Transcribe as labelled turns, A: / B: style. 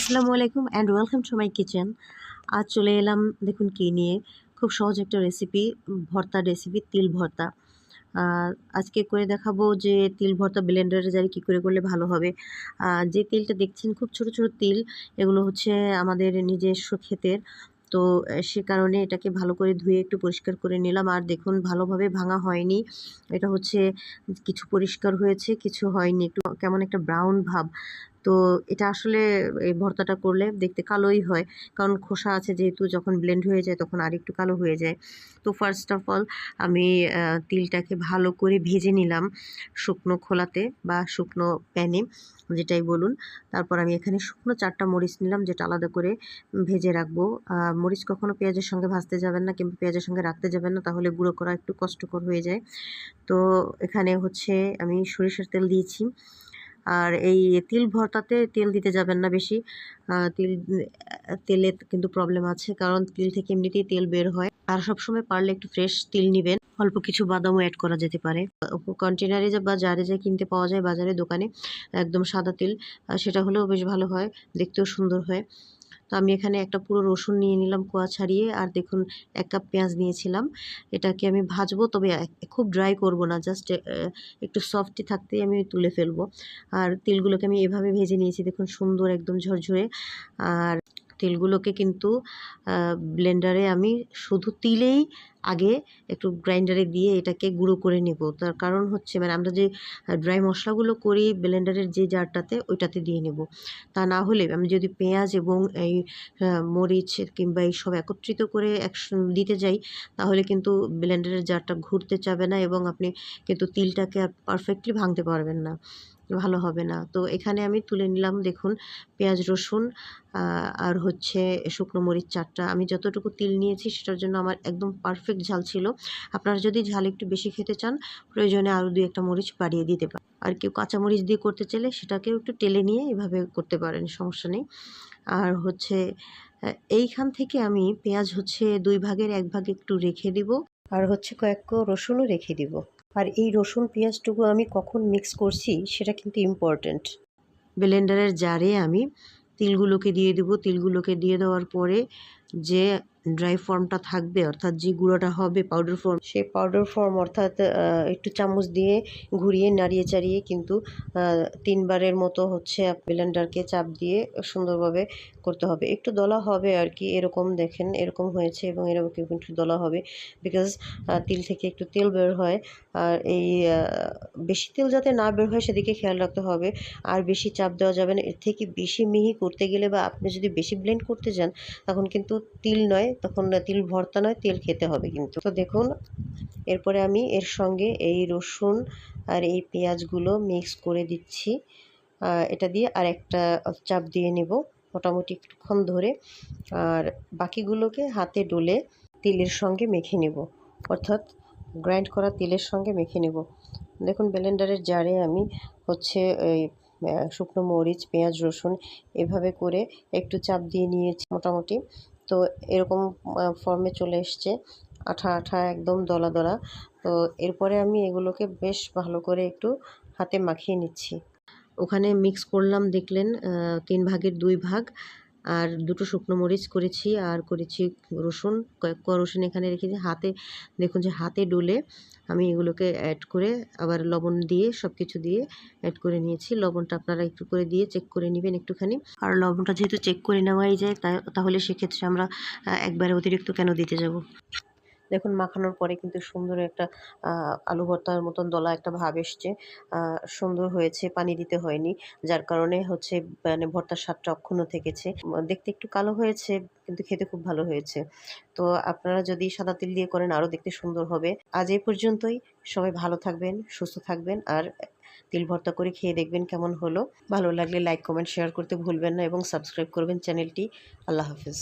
A: আসসালামু আলাইকুম and welcome to my kitchen আজ চলে এলাম, দেখুন কী নিয়ে। খুব সহজ একটা রেসিপি ভর্তা রেসিপি তিল ভর্তা। আজকে করে দেখাবো যে তিল ভর্তা ব্লেন্ডারে জারি কী করে করলে ভালো হবে। যে তিলটা দেখছেন, খুব ছোট ছোট তিল, এগুলো হচ্ছে আমাদের নিজস্ব ক্ষেতের। তো সে কারণে এটাকে ভালো করে ধুয়ে একটু পরিষ্কার করে নিলাম। আর দেখুন, ভালোভাবে ভাঙা হয়নি। এটা হচ্ছে, কিছু পরিষ্কার হয়েছে, কিছু হয়নি। একটু কেমন একটা ব্রাউন ভাব। তো এটা আসলে এই ভর্তাটা করলে দেখতে কালোই হয়। কারণ খোসা আছে যেহেতু যখন ব্লেন্ড হয়ে যায় তখন আর একটু কালো হয়ে যায়। তো ফার্স্ট অফ অল আমি তিলটাকে ভালো করে ভেজে নিলাম শুকনো খোলাতে বা শুকনো প্যানে যেটাই বলুন। তারপর আমি এখানে শুকনো চারটা মরিচ নিলাম যেটা আলাদা করে ভেজে রাখব। মরিচ কখনো পেঁয়াজের সঙ্গে ভাজতে যাবেন না কিংবা পেঁয়াজের সঙ্গে রাখতে যাবেন না, তাহলে গুঁড়ো করা একটু কষ্টকর হয়ে যায়। তো এখানে হচ্ছে আমি সরিষার তেল দিয়েছি। আর এই তিল ভর্তাতে তেল দিতে যাবেন না বেশি। তিল, তেলে কিন্তু প্রবলেম আছে, কারণ তিল থেকে এমনিতেই তেল বের হয়। আর সবসময় পারলে একটু ফ্রেশ তিল নেবেন। অল্প কিছু বাদামও অ্যাড করা যেতে পারে। কন্টেনারে যা বা জারে যা কিনতে পাওয়া যায় বাজারে, দোকানে, একদম সাদা তিল সেটা হলেও বেশ ভালো হয়, দেখতেও সুন্দর হয়। তো আমি এখানে একটা পুরো রসুন নিয়ে নিলাম কোয়া ছাড়িয়ে, আর দেখুন, এক কাপ পেঁয়াজ নিয়েছিলাম। এটাকে আমি ভাজবো, তবে খুব ড্রাই করব না জাস্ট একটু সফটই থাকতেই আমি তুলে ফেলব। আর তিলগুলোকে আমি এভাবে ভেজে নিয়েছি, দেখুন সুন্দর একদম ঝরঝরে। আর তিলগুলোকে কিন্তু ব্লেন্ডারে আমি শুধু তিলেই আগে একটু গ্রাইন্ডারে দিয়ে এটাকে গুঁড়ো করে নেব। তার কারণ হচ্ছে মানে আমরা যে ড্রাই মশলাগুলো করি ব্লেন্ডারের যে জারটাতে, ওইটাতে দিয়ে নেব। তা না হলে আমি যদি পেঁয়াজ এবং এই মরিচ কিংবা এই সব একত্রিত করে এক দিতে যাই, তাহলে কিন্তু ব্লেন্ডারের জারটা ঘুরতে চাবে না এবং আপনি কিন্তু তিলটাকে আর পারফেক্টলি ভাঙতে পারবেন না। ভালো হবে না। তো এখানে আমি তুলে নিলাম দেখুন পেঁয়াজ, রসুন আর হচ্ছে শুকনো মরিচ চারটা। আমি যতটুকু তিল নিয়েছি সেটার জন্য আমার একদম পারফেক্ট ঝাল ছিল। আপনারা যদি ঝাল একটু বেশি খেতে চান, প্রয়োজনে আরও দুই একটা মরিচ বাড়িয়ে দিতে পারেন। আর কেউ কাঁচা মরিচ দিয়ে করতে চাইলে সেটাকেও একটু টেলে নিয়ে এভাবে করতে পারেন, সমস্যা নেই। আর হচ্ছে এইখান থেকে আমি পেঁয়াজ হচ্ছে দুই ভাগের এক ভাগ একটু রেখে দিব। আর হচ্ছে কয়েক কোয়া রসুনও রেখে দিব। আর এই রসুন পেঁয়াজটুকু আমি কখন মিক্স করছি সেটা কিন্তু ইম্পর্ট্যান্ট ব্লেন্ডারের জারে আমি তিলগুলোকে দিয়ে দিব। তিলগুলোকে দিয়ে দেওয়ার পরে যে ড্রাই ফর্মটা থাকবে, অর্থাৎ যে গুঁড়োটা হবে পাউডার ফর্ম সেই পাউডার ফর্ম অর্থাৎ একটু চামচ দিয়ে ঘুরিয়ে নাড়িয়ে চাড়িয়ে কিন্তু তিনবারের মতো হচ্ছে ব্লেন্ডারকে চাপ দিয়ে সুন্দরভাবে করতে হবে। একটু দলা হবে আর কি, এরকম দেখেন, এরকম হয়েছে এবং এরকম একটু দলা হবে। বিকজ তিল থেকে একটু তেল বের হয় আর এই বেশি তেল যাতে না বের হয় সেদিকে খেয়াল রাখতে হবে। আর বেশি চাপ দেওয়া যাবে না। এর থেকে বেশি মিহি করতে গেলে বা আপনি যদি বেশি ব্লেন্ড করতে যান, তখন কিন্তু তিল নয়, তখন তিল ভর্তা নয়, তেল খেতে হবে কিন্তু। তো দেখুন, এরপরে আমি এর সঙ্গে এই রসুন আর এই পেঁয়াজগুলো মিক্স করে দিচ্ছি। এটা দিয়ে আর একটা চাপ দিয়ে নেব, মোটামুটি একটুক্ষণ ধরে। আর বাকিগুলোকে হাতে ডলে তিলের সঙ্গে মেখে নেব। অর্থাৎ গ্রাইন্ড করা তেলের সঙ্গে মেখে নেব। দেখুন, ব্লেন্ডারের জারে আমি হচ্ছে শুকনো মরিচ, পেঁয়াজ, রসুন এভাবে করে একটু চাপ দিয়ে নিয়েছি মোটামুটি। তো এরকম ফর্মে চলে এসছে, আঠা আঠা একদম দলা দলা। তো এরপরে আমি এগুলোকে বেশ ভালো করে একটু হাতে মাখিয়ে নিচ্ছি। ওখানে মিক্স করলাম, দেখলেন তিন ভাগের দুই ভাগ। আর দুটো শুকনো মরিচ করেছি আর করেছি রসুন। কয়েক কোয়া রসুন এখানে রেখেছি। হাতে দেখুন যে হাতে ডলে আমি এগুলোকে অ্যাড করে আবার লবণ দিয়ে সব কিছু দিয়ে অ্যাড করে নিয়েছি। লবণটা আপনারা একটু করে দিয়ে চেক করে নেবেন একটুখানি। আর লবণটা যেহেতু চেক করে নেওয়াই যায় তাহলে সেক্ষেত্রে আমরা একবারে অতিরিক্ত কেন দিতে যাব? দেখুন, মাখানোর পরে কিন্তু সুন্দর একটা আলু ভর্তার মতন দলা একটা ভাব এসছে। সুন্দর হয়েছে, পানি দিতে হয়নি, যার কারণে হচ্ছে মানে ভর্তার স্বাদটা অক্ষুণ্ণ থেকেছে। দেখতে একটু কালো হয়েছে, কিন্তু খেতে খুব ভালো হয়েছে। তো আপনারা যদি সাদা তিল দিয়ে করেন, আরও দেখতে সুন্দর হবে। আজ এই পর্যন্তই। সবাই ভালো থাকবেন, সুস্থ থাকবেন, আর তিল ভর্তা করে খেয়ে দেখবেন কেমন হলো। ভালো লাগলে লাইক, কমেন্ট, শেয়ার করতে ভুলবেন না এবং সাবস্ক্রাইব করবেন চ্যানেলটি। আল্লাহ হাফিজ।